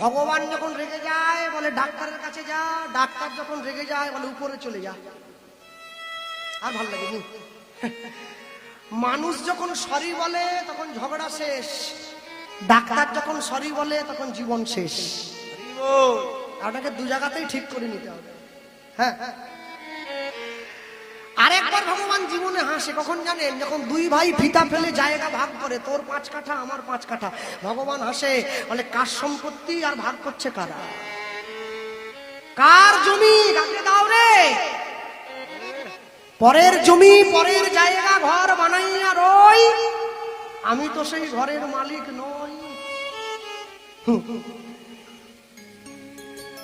ভগবান যখন রেগে যায় বলে ডাক্তারের কাছে যা ডাক্তার যখন রেগে যায় বলে উপরে চলে যা। আর ভালো লাগে মানুষ যখন সরি বলে তখন ঝগড়া শেষ। ডাক্তার যখন সরি বলে তখন জীবন শেষ। আপনাকে দু জায়গাতেই ঠিক করে নিতে হবে। হ্যাঁ। আরেকবার ভগবান জীবনে হাসে, কখন জানেন? যখন দুই ভাই ফিতা ফেলে জায়গা ভাগ করে, তোর পাঁচ কাঠা, আমার পাঁচ কাঠা। ভগবান হাসে, বলে, কার সম্পত্তি আর ভাগ করছে কারা? কার জমি? কাকে দাও রে! পরের জমি, পরের জায়গা, ঘর বানাইয়া রই। আমি তো সেই ঘরের মালিক নই।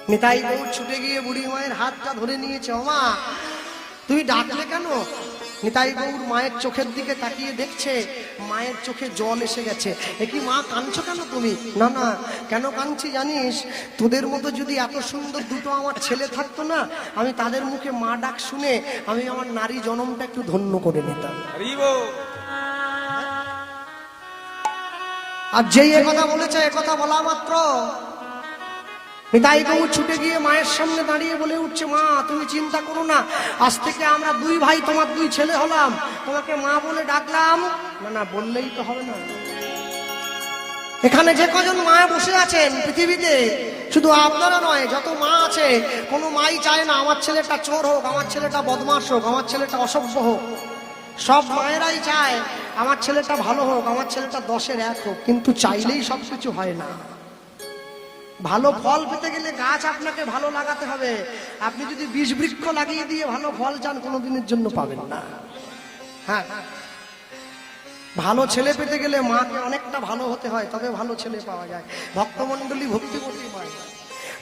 নিতাই বউ ছুটে গিয়ে বুড়ি মায়ের হাতটা ধরে নিয়েছে, ওমা তুমি ডাকলে কেন? নিতাই বউর মায়ের চোখের দিকে তাকিয়ে দেখছে মায়ের চোখে জল এসে গেছে। এ কি মা কাঁদছো কেন তুমি? না না কেন কাঁদছি জানিস? তোদের মতো যদি এত সুন্দর দুটো আমার ছেলে থাকতো না আমি তাদের মুখে মা ডাক শুনে আমি আমার নারী জনমটা একটু ধন্য করে নিতাম। আর যেই এ কথা বলেছে এ কথা বলা মাত্র। নিতাই বাবু ছুটে গিয়ে মায়ের সামনে দাঁড়িয়ে বলে উঠছে, মা, তুমি চিন্তা করো না। আজ থেকে আমরা দুই ভাই, তোমার দুই ছেলে হলাম। তোমাকে মা বলে ডাকলাম। না না, বললেই তো হবে না। এখানে যে কজন মা বসে আছেন পৃথিবীতে, শুধু আপনারা নয়, যত মা আছে, কোনো মাই চায় না, আমার ছেলেটা চোর হোক, আমার ছেলেটা বদমাস হোক, আমার ছেলেটা অসভ্য হোক। সব মায়েরাই চায়, আমার ছেলেটা ভালো হোক, আমার ছেলেটা দশের এক হোক। কিন্তু চাইলেই সব কিছু হয় না। ভালো ফল পেতে গেলে গাছ আপনাকে ভালো লাগাতে হবে। আপনি যদি বীজ বৃক্ষ লাগিয়ে দিয়ে ভালো ফল চান, কোনোদিনের জন্য পাবেন না। হ্যাঁ। ভালো ছেলে পেতে গেলে মাকে অনেকটা ভালো হতে হয়, তবে ভালো ছেলে পাওয়া যায়। ভক্তমন্ডলী ভক্তিমতী মায়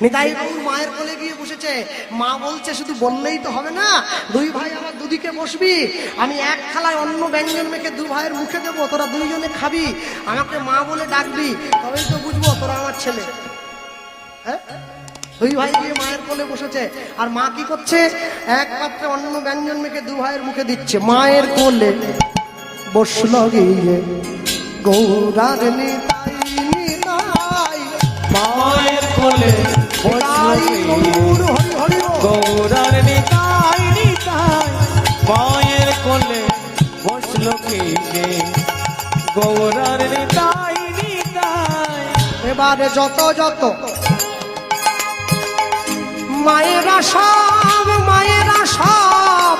নিতাই বাবু মায়ের কোলে গিয়ে বসেছে। মা বলছে, শুধু বললেই তো হবে না, দুই ভাই আমার দুদিকে বসবি। আমি এক থালায় অন্য ব্যঞ্জন মেখে দু ভাইয়ের মুখে দেবো, তোরা দুইজনে খাবি। আমাকে মা বলে ডাকবি, তবেই তো বুঝব তোরা আমার ছেলে। হ্যাঁ? দুই ভাই গিয়ে মায়ের কোলে বসেছে। আর মা কি করছে? এক পাত্রে অন্য ব্যঞ্জন মেখে দু ভাইয়ের মুখে দিচ্ছে। মায়ের কোলে বসল গিয়ে। গৌরার নিতাই নিতাই। মায়ের কোলে বল। গৌরার নিতাই নিতাই। মায়ের কোলে বসল কে গে গৌরার নিতাই নিতাই। এবারে যত যত মায়েরা সব মায়েরা সব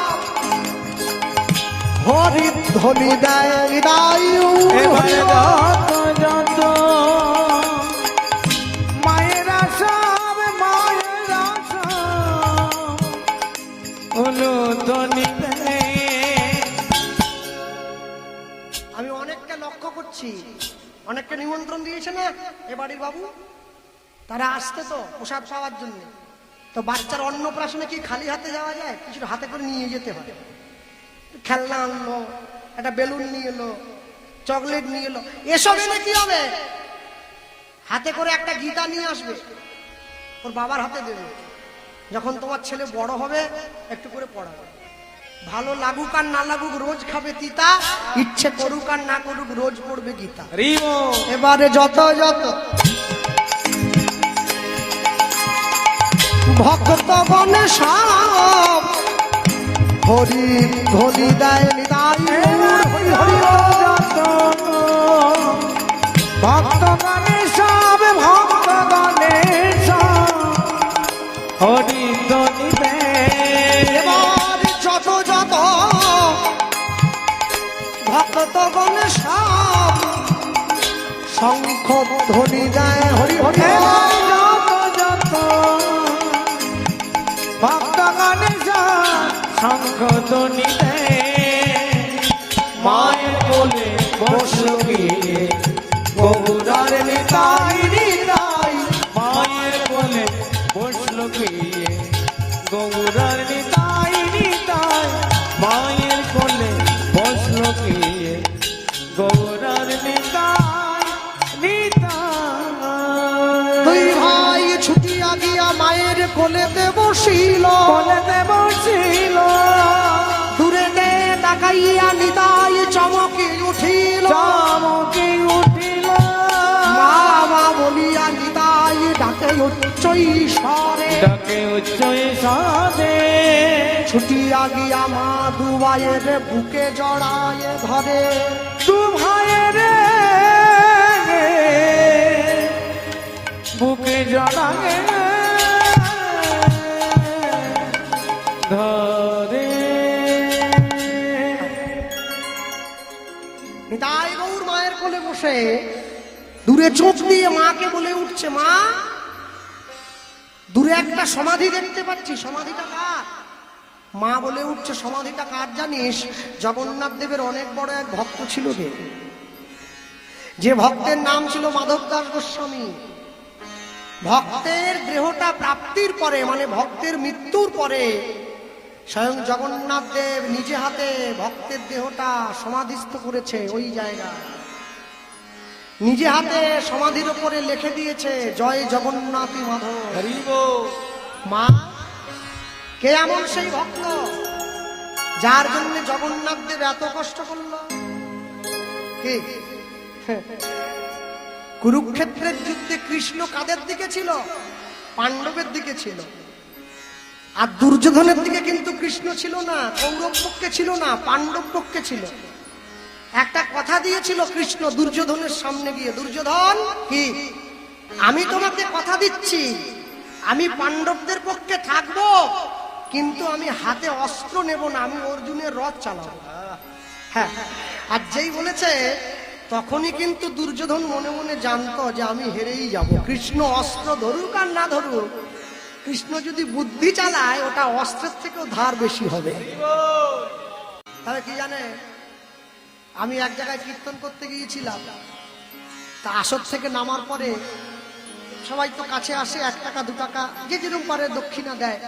হরি ধ্বনি দেয় হৃদয়। এবারে যত যত মায়েরা সব মায়েরা সব হলো আমি অনেককে লক্ষ্য করছি অনেককে নিমন্ত্রণ দিয়েছে না এ বাড়ির বাবু? তারা আসতে তো প্রসাদ পাওয়ার জন্য। তো বাচ্চার অন্নপ্রাশনে কি খালি হাতে যাওয়া যায়? কিছু হাতে করে নিয়ে যেতে হয়। খেলনা আনলো একটা বেলুন নিয়ে এলো চকলেট নিয়ে এলো এসব এনে কি হবে? হাতে করে একটা গীতা নিয়ে আসবে ওর বাবার হাতে দেবে। যখন তোমার ছেলে বড় হবে একটু করে পড়াবে। ভালো লাগুক আর না লাগুক রোজ খাবে তিতা ইচ্ছে করুক আর না করুক রোজ পড়বে গীতা। এবারে যত যত ভক্ত বনে সব। হরি হরি দেয় নিতাই হরি হরি ভক্ত গণেশ ভক্ত গণেশ হরি এবার যত যত। ভক্ত বনে সব। শঙ্খ ধ্বনি দেয়। হরি হরি। ভক্ত গণেশ শঙ্খ ধনিবে মায়ের কোলে বসল গিয়ে। গৌরার নিতাই মায়ের কোলে বসল গিয়ে। গৌরার নিতাই নিতাই মায়ের কোলে বসল গৌরার নিতাই নিতাই দুই ভাই ছুটিয়া গিয়া মায়ের কোলেতে বসিল কোলেতে বসিল দূরে নে তাকাইয়া নিতাই চমকে উঠিল। চমকে উঠিল। মা বলিয়া নিতাই ডাকে উচ্চই স্বরে। ডাকে উচ্চ সাদে ছুটিয়া গিয়া মা দুবাইয়ের বুকে জড়ায় ধরে। তু ভাইয়ের বুকে জড়াগে বসে দূরে চোখ দিয়ে মাকে বলে উঠছে, মা, দূরে একটা সমাধি দেখতে পাচ্ছি, সমাধিটা কার? মা বলে উঠছে, সমাধিটা কার জানিস? জগন্নাথ দেবের অনেক বড় এক ভক্ত ছিল রে যে ভক্তের নাম ছিল মাধব দাস গোস্বামী। ভক্তের দেহটা প্রাপ্তির পরে মানে ভক্তের মৃত্যুর পরে, স্বয়ং জগন্নাথ দেব নিজে হাতে ভক্তের দেহটা সমাধিস্থ করেছে ওই জায়গা নিজে হাতে সমাধির উপরে লিখে দিয়েছে জয় জগন্নাথী মাধব। মা কে এমন সেই ভক্ত যার জন্য জগন্নাথ দেব এত কষ্ট করল? কে? কুরুক্ষেত্রের যুদ্ধে কৃষ্ণ কাদের দিকে ছিল? পাণ্ডবের দিকে ছিল। আর দুর্যোধনের দিকে কিন্তু কৃষ্ণ ছিল না কৌরব পক্ষে ছিল না পাণ্ডব পক্ষে ছিল। একটা কথা দিয়েছিল কৃষ্ণ, দুর্যোধনের সামনে গিয়ে, দুর্যোধন, কি? আমি তোমাকে কথা দিচ্ছি। আমি পাণ্ডবদের পক্ষে থাকব, কিন্তু আমি হাতে অস্ত্র নেব না, আমি অর্জুনের রথ চালাবো। হ্যাঁ আর যেই বলেছে, তখনই কিন্তু দুর্যোধন মনে মনে জানতো যে আমি হেরেই যাব। কৃষ্ণ অস্ত্র ধরুক আর না ধরুক, কৃষ্ণ যদি বুদ্ধি চালায়, ওটা অস্ত্রের থেকেও ধার বেশি হবে। তাহলে কি জানে আমি এক জায়গায় কীর্তন করতে গিয়েছিলাম। তা আসর থেকে নামার পরে সবাই তো কাছে আসে, এক টাকা, দু টাকা, যে যেরকম পারে দক্ষিণা দেয়।